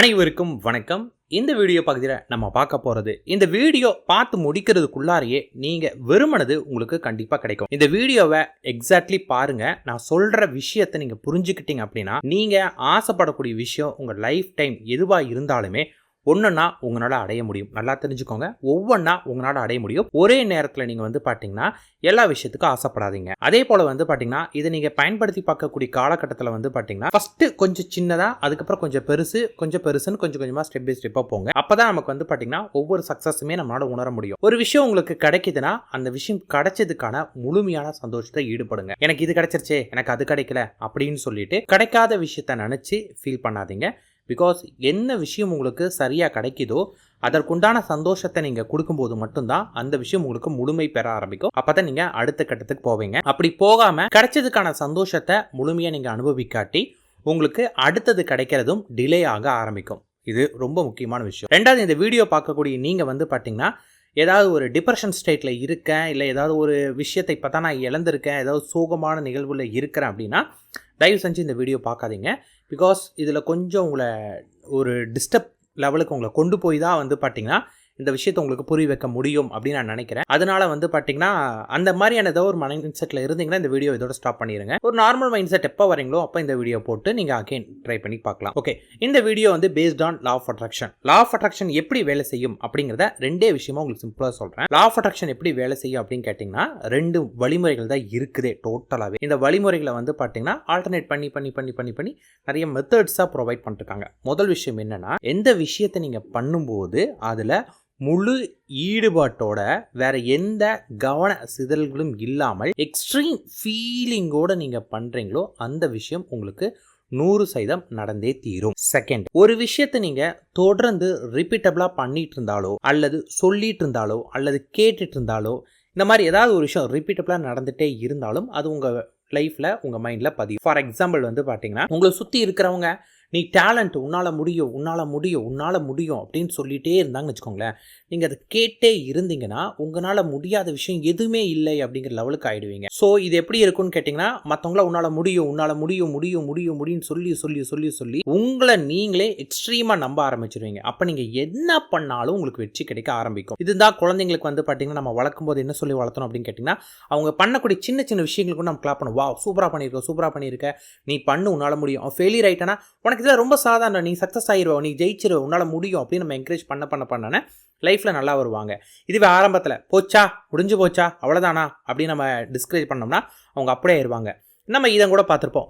அனைவருக்கும் வணக்கம். இந்த வீடியோ பகுதியில் நம்ம பார்க்க போகிறது இந்த வீடியோ பார்த்து முடிக்கிறதுக்குள்ளாரையே நீங்கள் வெறுமனது உங்களுக்கு கண்டிப்பாக கிடைக்கும். இந்த வீடியோவை எக்ஸாக்ட்லி பாருங்கள் நான் சொல்கிற விஷயத்தை நீங்கள் புரிஞ்சுக்கிட்டீங்க அப்படின்னா நீங்கள் ஆசைப்படக்கூடிய விஷயம் உங்கள் லைஃப் டைம் எதுவாக இருந்தாலுமே ஒன்றுன்னா உங்களால் அடைய முடியும். நல்லா தெரிஞ்சுக்கோங்க. ஒவ்வொன்றா உங்களால் அடைய முடியும். ஒரே நேரத்தில் நீங்கள் வந்து பார்த்தீங்கன்னா எல்லா விஷயத்துக்கும் ஆசைப்படாதீங்க. அதே போல் வந்து பார்த்தீங்கன்னா இதை நீங்கள் பயன்படுத்தி பார்க்கக்கூடிய காலகட்டத்தில் வந்து பார்த்தீங்கன்னா ஃபஸ்ட்டு கொஞ்சம் சின்னதாக அதுக்கப்புறம் கொஞ்சம் பெருசு கொஞ்சம் பெருசுன்னு கொஞ்சம் கொஞ்சமாக ஸ்டெப் பை ஸ்டெப்பாக போங்க. அப்போ தான் நமக்கு வந்து பார்த்தீங்கன்னா ஒவ்வொரு சக்ஸஸுமே நம்மளால் உணர முடியும். ஒரு விஷயம் உங்களுக்கு கிடைக்குதுன்னா அந்த விஷயம் கிடைச்சதுக்கான முழுமையான சந்தோஷத்தை ஈடுபடுங்க. எனக்கு இது கிடைச்சிருச்சே எனக்கு அது கிடைக்கல அப்படின்னு சொல்லிட்டு கிடைக்காத விஷயத்த நினச்சி ஃபீல் பண்ணாதீங்க. பிகாஸ் என்ன விஷயம் உங்களுக்கு சரியாக கிடைக்குதோ அதற்குண்டான சந்தோஷத்தை நீங்கள் கொடுக்கும்போது மட்டும்தான் அந்த விஷயம் உங்களுக்கு முழுமை பெற ஆரம்பிக்கும். அப்போ தான் நீங்கள் அடுத்த கட்டத்துக்கு போவீங்க. அப்படி போகாமல் கிடைச்சதுக்கான சந்தோஷத்தை முழுமையாக நீங்கள் அனுபவிக்காட்டி உங்களுக்கு அடுத்தது கிடைக்கிறதும் டிலே ஆக ஆரம்பிக்கும். இது ரொம்ப முக்கியமான விஷயம். ரெண்டாவது இந்த வீடியோ பார்க்கக்கூடிய நீங்கள் வந்து பார்த்தீங்கன்னா ஏதாவது ஒரு டிப்ரெஷன் ஸ்டேட்டில் இருக்கேன் இல்லை ஏதாவது ஒரு விஷயத்தை இப்போ தான் நான் இழந்திருக்கேன் ஏதாவது சோகமான நிகழ்வில் இருக்கிறேன் அப்படின்னா தயவு செஞ்சு இந்த வீடியோ பார்க்காதீங்க. பிகாஸ் இதில் கொஞ்சம் உங்களை ஒரு டிஸ்டர்ப் லெவலுக்கு உங்களை கொண்டு போய் தான் வந்து பார்த்திங்கன்னா இந்த விஷயத்தை உங்களுக்கு புரிய வைக்க முடியும் அப்படின்னு நான் நினைக்கிறேன். அதனால வந்து பார்த்தீங்கன்னா அந்த மாதிரியான ஏதோ ஒரு மைண்ட் செட்டில் இருந்தீங்கன்னா இந்த வீடியோ இதோட ஸ்டாப் பண்ணிடுங்க ஒரு நார்மல் மைண்ட் செட் எப்போ வரீங்களோ அப்போ இந்த வீடியோ போட்டு நீங்கள் அகைன் ட்ரை பண்ணி பார்க்கலாம். ஓகே இந்த வீடியோ வந்து based on law of attraction law of attraction எப்படி வேலை செய்யும் அப்படிங்கிறத ரெண்டே விஷயமா உங்களுக்கு சிம்பிளாக சொல்கிறேன் லா ஆஃப் அட்ராக்ஷன் எப்படி வேலை செய்யும் அப்படின்னு கேட்டிங்கன்னா ரெண்டு வழிமுறைகள் தான் இருக்குதே டோட்டலாகவே இந்த வழிமுறைகளை வந்து பார்த்தீங்கன்னா ஆல்டர்னேட் பண்ணி பண்ணி பண்ணி பண்ணி பண்ணி நிறைய மெத்தட்ஸாக ப்ரொவைட் பண்ணிருக்காங்க. முதல் விஷயம் என்னென்னா எந்த விஷயத்தை நீங்கள் பண்ணும்போது அதில் முழு ஈடுபாட்டோட வேற எந்த கவன சிதறல்களும் இல்லாமல் எக்ஸ்ட்ரீம் ஃபீலிங்கோட நீங்கள் பண்ணுறீங்களோ அந்த விஷயம் உங்களுக்கு நூறு சதம் நடந்தே தீரும். செகண்ட் ஒரு விஷயத்தை நீங்க தொடர்ந்து ரிப்பீட்டபிளா பண்ணிட்டு இருந்தாலோ அல்லது சொல்லிட்டு இருந்தாலோ அல்லது கேட்டுட்டு இருந்தாலோ இந்த மாதிரி ஏதாவது ஒரு விஷயம் ரிப்பீட்டபிளாக நடந்துகிட்டே இருந்தாலும் அது உங்கள் லைஃப்பில் உங்கள் மைண்டில் பதியும். ஃபார் எக்ஸாம்பிள் வந்து பார்த்தீங்கன்னா உங்களை சுற்றி இருக்கிறவங்க நீ டேலண்ட் உன்னால் முடியும் உன்னால் முடியும் உன்னால் முடியும் அப்படின்னு சொல்லிகிட்டே இருந்தாங்கன்னு வச்சுக்கோங்களேன். நீங்கள் அதை கேட்டே இருந்தீங்கன்னா உங்களால் முடியாத விஷயம் எதுவுமே இல்லை அப்படிங்கிற லெவலுக்கு ஆகிடுவீங்க ஸோ இது எப்படி இருக்குன்னு கேட்டிங்கன்னா மற்றவங்கள உன்னால் முடியும் உன்னால் முடியும் முடியும் முடியும் முடியும்னு சொல்லி சொல்லி சொல்லி சொல்லி உங்களை நீங்களே எக்ஸ்ட்ரீமாக நம்ப ஆரம்பிச்சிருவீங்க. அப்போ நீங்கள் என்ன பண்ணாலும் உங்களுக்கு வெற்றி கிடைக்க ஆரம்பிக்கும். இதுதான் குழந்தைங்களுக்கு வந்து பார்த்தீங்கன்னா நம்ம வளர்க்கும் போது என்ன சொல்லி வளர்த்தணும் அப்படின்னு கேட்டிங்கன்னா அவங்க பண்ணக்கூடிய சின்ன சின்ன விஷயங்களுக்கு நம்ம கிளாப் பண்ணுவோம். வா சூப்பராக பண்ணியிருக்கோம் சூப்பராக பண்ணியிருக்க. நீ பண்ணு உன்னால் முடியும். ஃபெயிலியர் ஆகிட்டனா உனக்கு இதில் ரொம்ப சாதாரணம் நீ சக்ஸஸ் ஆகிடுவோம் நீ ஜெயிச்சிருவ உன்னால் முடியும் அப்படின்னு நம்ம என்கரேஜ் பண்ண பண்ண பண்ணனே லைஃப்பில் நல்லா வருவாங்க. இதுவே ஆரம்பத்தில் போச்சா? முடிஞ்சு போச்சா? அவ்வளோதானா அப்படின்னு நம்ம டிஸ்கரேஜ் பண்ணோம்னா அவங்க அப்படியே ஆயிடுவாங்க நம்ம இதை கூட பார்த்துருப்போம்.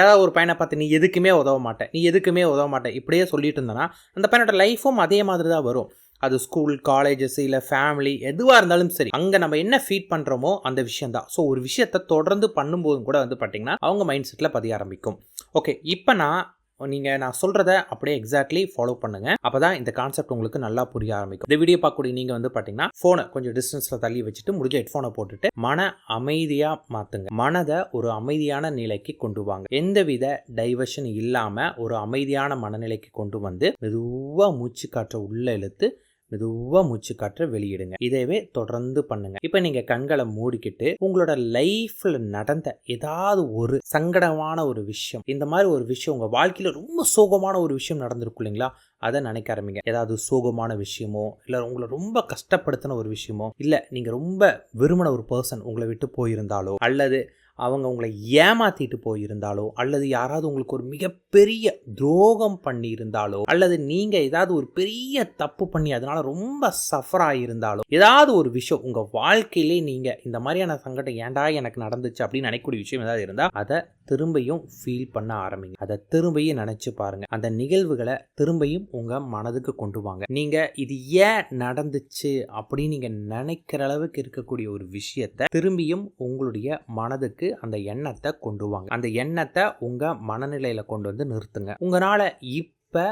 ஏதாவது ஒரு பையனை பார்த்து நீ எதுக்குமே உதவ மாட்டேன் நீ எதுக்குமே உதவ மாட்டேன் இப்படியே சொல்லிட்டு இருந்தனா அந்த பையனோட லைஃப்பும் அதே மாதிரி தான் வரும். அது ஸ்கூல் காலேஜஸ் இல்லை ஃபேமிலி எதுவாக இருந்தாலும் சரி அங்கே நம்ம என்ன ஃபீட் பண்ணுறோமோ அந்த விஷயம் தான். ஸோ ஒரு விஷயத்தை தொடர்ந்து பண்ணும்போதும் கூட வந்து பார்த்திங்கன்னா அவங்க மைண்ட் செட்டில் பதிய ஆரம்பிக்கும். ஓகே இப்போ நான் நீங்கள் நான் சொல்கிறத அப்படியே எக்ஸாக்ட்லி ஃபாலோ பண்ணுங்கள் அப்போ தான் இந்த கான்செப்ட் உங்களுக்கு நல்லா புரிய ஆரம்பிக்கும். இந்த வீடியோ பார்க்கக்கூடிய நீங்கள் வந்து பார்த்தீங்கன்னா ஃபோனை கொஞ்சம் டிஸ்டன்ஸில் தள்ளி வச்சுட்டு முடிஞ்ச ஹெட்ஃபோனை போட்டுட்டு மன அமைதியாக மாற்றுங்க மனதை ஒரு அமைதியான நிலைக்கு கொண்டு வாங்க. எந்தவித டைவர்ஷன் இல்லாமல் ஒரு அமைதியான மனநிலைக்கு கொண்டு வந்து மெதுவாக மூச்சு காற்றை உள்ளே இழுத்து மெதுவாக மூச்சு காற்றை வெளியிடுங்க. இதேவே தொடர்ந்து பண்ணுங்க. இப்போ நீங்கள் கண்களை மூடிக்கிட்டு உங்களோட லைஃப்பில் நடந்த ஏதாவது ஒரு சங்கடமான ஒரு விஷயம் இந்த மாதிரி ஒரு விஷயம் உங்கள் வாழ்க்கையில் ரொம்ப சோகமான ஒரு விஷயம் நடந்திருக்கும் இல்லைங்களா? அதை நினைக்க ஆரம்பிங்க. ஏதாவது சோகமான விஷயமோ இல்லை உங்களை ரொம்ப கஷ்டப்படுத்தின ஒரு விஷயமோ இல்லை நீங்கள் ரொம்ப விரும்பின ஒரு பர்சன் உங்களை விட்டு போயிருந்தாலோ அல்லது அவங்க உங்களை ஏமாத்திட்டு போயிருந்தாலோ அல்லது யாராவது உங்களுக்கு ஒரு மிகப்பெரிய துரோகம் பண்ணி இருந்தாலோ அல்லது நீங்க ஏதாவது ஒரு பெரிய தப்பு பண்ணி அதனால ரொம்ப சஃபர் ஆகியிருந்தாலோ ஏதாவது ஒரு விஷயம் உங்க வாழ்க்கையிலே நீங்க இந்த மாதிரியான சங்கடம் ஏண்டா எனக்கு நடந்துச்சு அப்படின்னு நினைக்கக்கூடிய விஷயம் ஏதாவது இருந்தால் அதை திரும்பியும் ஃபீல் பண்ண ஆரம்பிங்க. அதை திரும்பியும் நினைச்சு பாருங்க. அந்த நிகழ்வுகளை திரும்பியும் உங்க மனதுக்கு கொண்டு வாங்க. நீங்க இது ஏன் நடந்துச்சு அப்படின்னு நீங்க நினைக்கிற அளவுக்கு இருக்கக்கூடிய ஒரு விஷயத்தை திரும்பியும் உங்களுடைய மனதுக்கு அந்த எண்ணத்தை கொண்டு வாங்க. அந்த எண்ணத்தை உங்கள் மனநிலையில் கொண்டு வந்து நிறுத்துங்க. உங்களால் இப்போ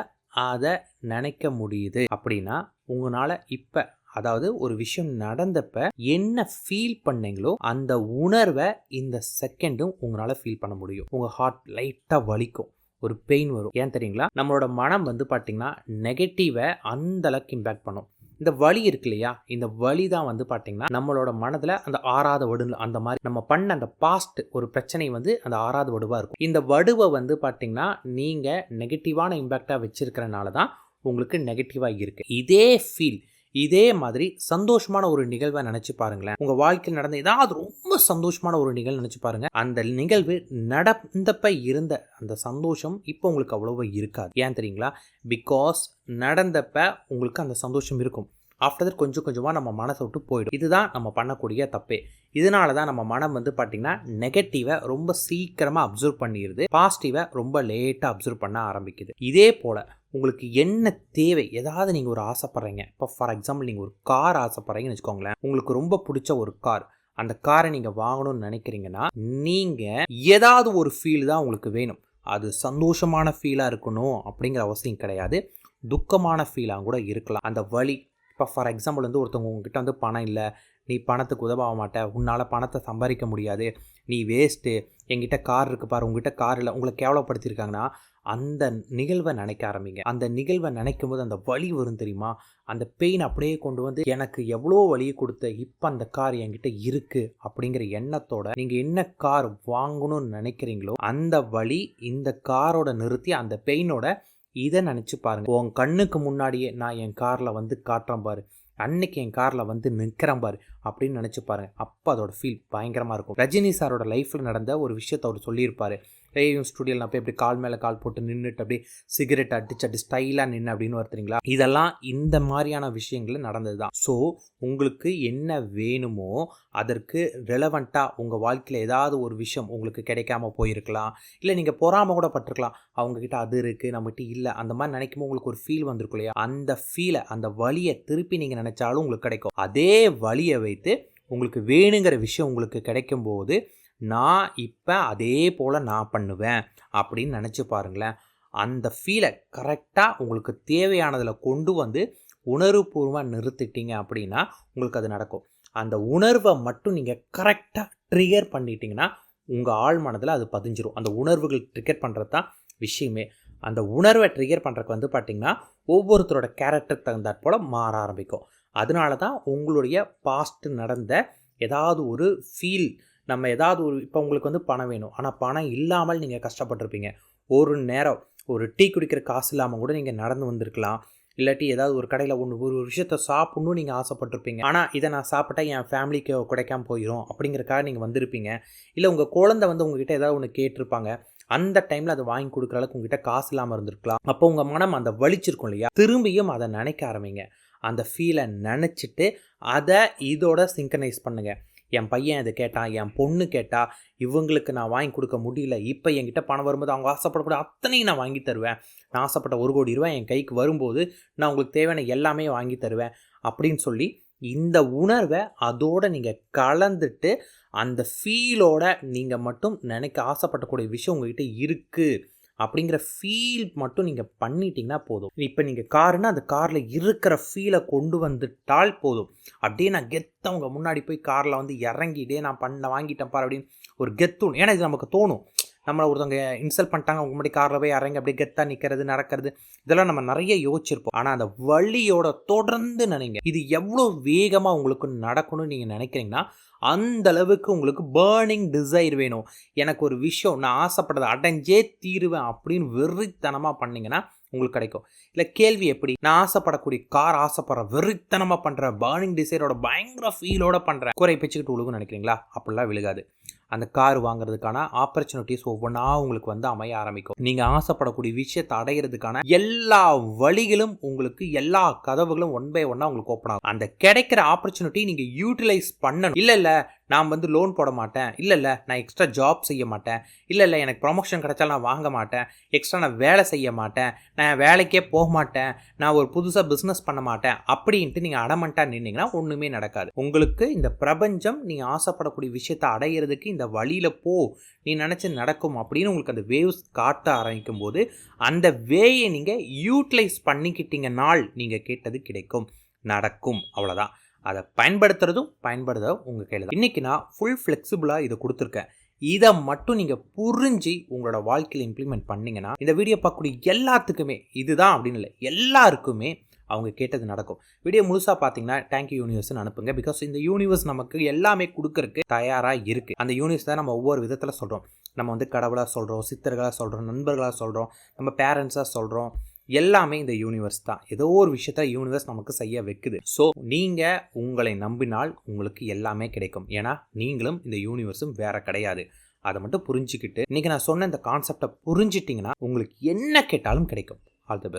அதை நினைக்க முடியுது அப்படின்னா உங்களால் இப்போ அதாவது ஒரு விஷயம் நடந்தப்ப என்ன ஃபீல் பண்ணீங்களோ அந்த உணர்வை இந்த செகண்டும் உங்களால் ஃபீல் பண்ண முடியும். உங்கள் ஹார்ட் லைட்டாக வலிக்கும். ஒரு பெயின் வரும். ஏன் தெரியுங்களா? நம்மளோட மனம் வந்து பார்த்தீங்கன்னா நெகட்டிவை அந்த அளவுக்கு இம்பேக்ட் பண்ணும். இந்த வலி இருக்கு இல்லையா? இந்த வலி தான் வந்து பார்த்தீங்கன்னா நம்மளோட மனதில் அந்த ஆறாத வடுல அந்த மாதிரி நம்ம பண்ண அந்த பாஸ்ட் ஒரு பிரச்சனை வந்து அந்த ஆறாத வடுவாக இருக்கும். இந்த வடுவை வந்து பார்த்தீங்கன்னா நீங்கள் நெகட்டிவான இம்பேக்டாக வச்சிருக்கிறனால தான் உங்களுக்கு நெகட்டிவாக இருக்குது இதே ஃபீல் இதே மாதிரி சந்தோஷமான ஒரு நிகழ்வை நினச்சி பாருங்களேன். உங்கள் வாழ்க்கையில் நடந்த ஏதாவது ரொம்ப சந்தோஷமான ஒரு நிகழ்வு நினச்சி பாருங்க. அந்த நிகழ்வு நடந்தப்ப இருந்த அந்த சந்தோஷம் இப்போ உங்களுக்கு அவ்வளோவா இருக்காது. ஏன் தெரியுங்களா? பிகாஸ் நடந்தப்ப உங்களுக்கு அந்த சந்தோஷம் இருக்கும். ஆஃப்டர் தட் கொஞ்சம் கொஞ்சமாக நம்ம மனசை விட்டு போயிடும். இதுதான் நம்ம பண்ணக்கூடிய தப்பே. இதனால தான் நம்ம மனம் வந்து பார்த்திங்கன்னா நெகட்டிவை ரொம்ப சீக்கிரமாக அப்சர்வ் பண்ணிடுது பாசிட்டிவை ரொம்ப லேட்டாக அப்சர்வ் பண்ண ஆரம்பிக்குது. இதே போல் உங்களுக்கு என்ன தேவை? ஏதாவது நீங்கள் ஒரு ஆசைப்பட்றீங்க. இப்போ ஃபார் எக்ஸாம்பிள் நீங்கள் ஒரு கார் ஆசைப்பட்றீங்கன்னு வச்சுக்கோங்களேன். உங்களுக்கு ரொம்ப பிடிச்ச ஒரு கார் அந்த காரை நீங்கள் வாங்கணும்னு நினைக்கிறீங்கன்னா நீங்கள் ஏதாவது ஒரு ஃபீல் தான் உங்களுக்கு வேணும். அது சந்தோஷமான ஃபீலாக இருக்கணும் அப்படிங்கிற அவசியம் கிடையாது. துக்கமான ஃபீலாக கூட இருக்கலாம். அந்த வழி இப்போ ஃபார் எக்ஸாம்பிள் வந்து ஒருத்தவங்க உங்ககிட்ட வந்து பணம் இல்லை நீ பணத்துக்கு உதவாக மாட்டே உன்னால் பணத்தை சம்பாதிக்க முடியாது நீ வேஸ்ட்டு எங்கிட்ட கார் இருக்குது பாரு உங்ககிட்ட கார் இல்லை உங்களை கேவலப்படுத்தியிருக்காங்கன்னா அந்த நிகழ்வை நினைக்க ஆரம்பிங்க. அந்த நிகழ்வை நினைக்கும் போது அந்த வலி வரும் தெரியுமா? அந்த பெயின் அப்படியே கொண்டு வந்து எனக்கு எவ்வளோ வழியை கொடுத்த இப்போ அந்த கார் என்கிட்ட இருக்குது அப்படிங்கிற எண்ணத்தோட நீங்கள் என்ன கார் வாங்கணும்னு நினைக்கிறீங்களோ அந்த வழி இந்த காரோட நிறுத்தி அந்த பெயினோட இதை நினச்சி பாருங்கள் உன் கண்ணுக்கு முன்னாடியே நான் என் காரில் வந்து காட்டுறேன் பாரு. அன்னைக்கு என் காரில் வந்து நிற்கிறேன் பாரு. அப்படின்னு நினச்சி பாருங்க. அப்போ அதோட ஃபீல் பயங்கரமாக இருக்கும். ரஜினி சாரோட லைஃப்பில் நடந்த ஒரு விஷயத்தை அவர் சொல்லியிருப்பார். ரேயும் ஸ்டுடியோவில் நான் போய் அப்படி கால் மேலே கால் போட்டு நின்றுட்டு அப்படியே சிகரெட் அடிச்சு அப்படி ஸ்டைலாக நின்று அப்படின்னு வருத்துறீங்களா இதெல்லாம் இந்த மாதிரியான விஷயங்கள் நடந்தது தான் ஸோ உங்களுக்கு என்ன வேணுமோ அதற்கு ரெலவெண்ட்டாக உங்கள் வாழ்க்கையில் ஏதாவது ஒரு விஷயம் உங்களுக்கு கிடைக்காம போயிருக்கலாம். இல்லை நீங்கள் பொறாமல் கூட பட்டிருக்கலாம். அவங்கக்கிட்ட அது இருக்குது நம்மகிட்ட இல்லை. அந்த மாதிரி நினைக்கும் உங்களுக்கு ஒரு ஃபீல் வந்திருக்கும் இல்லையா? அந்த ஃபீலை அந்த வழியை திருப்பி நீங்கள் நினச்சாலும் உங்களுக்கு கிடைக்கும். அதே வழியை வைத்து உங்களுக்கு வேணுங்கிற விஷயம் உங்களுக்கு கிடைக்கும்போது நான் இப்போ அதே போல் நான் பண்ணுவேன் அப்படின்னு நினச்சி பாருங்களேன். அந்த ஃபீலை கரெக்டாக உங்களுக்கு தேவையானதில் கொண்டு வந்து உணர்வுபூர்வமாக நிறுத்திட்டீங்க அப்படின்னா உங்களுக்கு அது நடக்கும். அந்த உணர்வை மட்டும் நீங்கள் கரெக்டாக ட்ரிகர் பண்ணிட்டீங்கன்னா உங்கள் ஆழ் மனதில் அது பதிஞ்சிரும். அந்த உணர்வுகள் ட்ரிகர் பண்ணுறது தான் விஷயமே. அந்த உணர்வை ட்ரிகர் பண்ணுறதுக்கு வந்து பார்த்திங்கன்னா ஒவ்வொருத்தரோட கேரக்டருக்கு தகுந்தாற் போல் மாற ஆரம்பிக்கும். அதனால தான் உங்களுடைய பாஸ்ட் நடந்த ஏதாவது ஒரு ஃபீல் நம்ம ஏதாவது ஒரு இப்போ உங்களுக்கு வந்து பணம் வேணும். ஆனால் பணம் இல்லாமல் நீங்கள் கஷ்டப்பட்டிருப்பீங்க. ஒரு நேரம் ஒரு டீ குடிக்கிற காசு இல்லாமல் கூட நீங்கள் நடந்து வந்திருக்கலாம். இல்லாட்டி ஏதாவது ஒரு கடையில் ஒன்று ஒரு விஷயத்த சாப்பிட்ணும் நீங்கள் ஆசைப்பட்டிருப்பீங்க. ஆனால் இதை நான் சாப்பிட்டா என் ஃபேமிலிக்கு கிடைக்காம போயிடும் அப்படிங்கிறக்காக நீங்கள் வந்திருப்பீங்க. இல்லை உங்கள் குழந்தை வந்து உங்ககிட்ட ஏதாவது ஒன்று கேட்டிருப்பாங்க. அந்த டைமில் அதை வாங்கி கொடுக்குற அளவுக்கு உங்ககிட்ட காசு இல்லாமல் இருந்திருக்கலாம். அப்போ உங்கள் மனம் அந்த வலிச்சிருக்கும் இல்லையா? திரும்பியும் அதை நினைக்க ஆரம்பிங்க. அந்த ஃபீலை நினச்சிட்டு அதை இதோட சிங்கனைஸ் பண்ணுங்கள் என் பையன் இதை கேட்டான் என் பொண்ணு கேட்டால் இவங்களுக்கு நான் வாங்கி கொடுக்க முடியல. இப்போ என்கிட்ட பணம் வரும்போது அவங்க ஆசைப்படக்கூடிய அத்தனையும் நான் வாங்கி தருவேன். நான் ஆசைப்பட்ட ஒரு கோடி ரூபாய் என் கைக்கு வரும்போது நான் உங்களுக்கு தேவையான எல்லாமே வாங்கி தருவேன் அப்படின்னு சொல்லி இந்த உணர்வை அதோடு நீங்கள் கலந்துட்டு அந்த ஃபீலோட நீங்கள் மட்டும் நினைக்க ஆசைப்படக்கூடிய விஷயம் உங்ககிட்ட இருக்குது அப்படிங்கிற ஃபீல் மட்டும் நீங்கள் பண்ணிட்டீங்கன்னா போதும். இப்போ நீங்கள் காருன்னா அந்த காரில் இருக்கிற ஃபீலை கொண்டு வந்துட்டால் போதும். அப்படியே நான் கெத்தவங்க முன்னாடி போய் காரில் வந்து இறங்கிட்டே நான் பண்ண வாங்கிட்டேன் பாரு அப்படின்னு ஒரு கெத்துணும் ஏன்னா இது நமக்கு தோணும். நம்மளை ஒருத்தவங்க இன்சல்ட் பண்ணிட்டாங்க அவங்க முன்னாடி காரில் போய் இறங்கி அப்படியே கெத்தாக நிற்கிறது நடக்கிறது இதெல்லாம் நம்ம நிறைய யோசிச்சிருப்போம். ஆனால் அந்த வழியோட தொடர்ந்து நினைங்க. இது எவ்வளோ வேகமாக உங்களுக்கு நடக்கணும்னு நீங்கள் நினைக்கிறீங்கன்னா அந்த அளவுக்கு உங்களுக்கு பேர்னிங் டிசைர் வேணும். எனக்கு ஒரு விஷயம் நான் ஆசைப்பட்டதை அடைஞ்சே தீருவேன் அப்படின்னு வெறித்தனமாக பண்ணிங்கன்னா உங்களுக்கு கிடைக்கும். இல்லை கேள்வி எப்படி? நான் ஆசைப்படக்கூடிய கார் ஆசைப்படுற வெறித்தனமாக பண்ணுற பேர்னிங் டிசைரோட பயங்கர ஃபீலோட பண்ணுறேன் குறை பிச்சுக்கிட்டு உழுகுன்னு நினைக்கிறீங்களா? அப்படிலாம் விழுகாது. அந்த கார் வாங்குறதுக்கான ஆப்பர்ச்சுனிட்டிஸ் ஒவ்வொன்றா உங்களுக்கு வந்து அமைய ஆரம்பிக்கும். நீங்கள் ஆசைப்படக்கூடிய விஷயத்தை அடையிறதுக்கான எல்லா வழிகளும் உங்களுக்கு எல்லா கதவுகளும் ஒன் பை ஒன்னாக உங்களுக்கு ஓப்பன் ஆகும். அந்த கிடைக்கிற ஆப்பர்ச்சுனிட்டி நீங்கள் யூட்டிலைஸ் பண்ணணும். இல்லை இல்லை நான் வந்து லோன் போட மாட்டேன் இல்லை இல்லை நான் எக்ஸ்ட்ரா ஜாப் செய்ய மாட்டேன் இல்லை இல்லை எனக்கு ப்ரொமோஷன் கிடைச்சாலும் நான் வாங்க மாட்டேன் எக்ஸ்ட்ரா நான் வேலை செய்ய மாட்டேன் நான் வேலைக்கே போக மாட்டேன் நான் ஒரு புதுசாக பிஸ்னஸ் பண்ண மாட்டேன் அப்படின்ட்டு நீங்கள் அடமெண்ட்டாக நின்னீங்கன்னா ஒன்றுமே நடக்காது. உங்களுக்கு இந்த பிரபஞ்சம் நீங்கள் ஆசைப்படக்கூடிய விஷயத்தை அடையிறதுக்கு இந்த வழியில் போ. நீ நினச்சி நடக்கும் அப்படின்னு உங்களுக்கு அந்த வேவ்ஸ் காட்ட ஆரம்பிக்கும் போது அந்த வேயை நீங்கள் யூட்டிலைஸ் பண்ணிக்கிட்டீங்க நாள் நீங்கள் கேட்டது கிடைக்கும். நடக்கும். அவ்வளோதான் அதை பயன்படுத்துறதும் பயன்படுத்த உங்கள் கையில் தான் இன்றைக்கி நான் ஃபுல் ஃப்ளெக்சிபிளாக இதை கொடுத்துருக்கேன். இதை மட்டும் நீங்கள் புரிஞ்சு உங்களோட வாழ்க்கையில் இம்ப்ளிமெண்ட் பண்ணிங்கன்னா இந்த வீடியோ பார்க்கக்கூடிய எல்லாத்துக்குமே இதுதான் அப்படின்னு இல்லை எல்லாருக்குமே அவங்க கேட்டது நடக்கும். வீடியோ முழுசாக பார்த்தீங்கன்னா தேங்க்யூ யூனிவர்ஸ்னு அனுப்புங்க. பிகாஸ் இந்த யூனிவர்ஸ் நமக்கு எல்லாமே கொடுக்கறக்கு தயாராக இருக்குது அந்த யூனிவர்ஸ் தான் நம்ம ஒவ்வொரு விதத்தில் சொல்கிறோம் நம்ம வந்து கடவுளாக சொல்கிறோம் சித்தர்களாக சொல்கிறோம் நண்பர்களாக சொல்கிறோம் நம்ம பேரண்ட்ஸாக சொல்கிறோம் எல்லாமே இந்த யூனிவர்ஸ் தான். ஏதோ ஒரு விஷயத்த யூனிவர்ஸ் நமக்கு செய்ய வைக்குது. ஸோ நீங்கள் உங்களை நம்பினால் உங்களுக்கு எல்லாமே கிடைக்கும். ஏன்னா நீங்களும் இந்த யூனிவர்ஸும் வேற கிடையாது. அதை மட்டும் புரிஞ்சுக்கிட்டு இன்னைக்கு நான் சொன்ன இந்த கான்செப்டை புரிஞ்சிட்டிங்கன்னா உங்களுக்கு என்ன கேட்டாலும் கிடைக்கும். All the best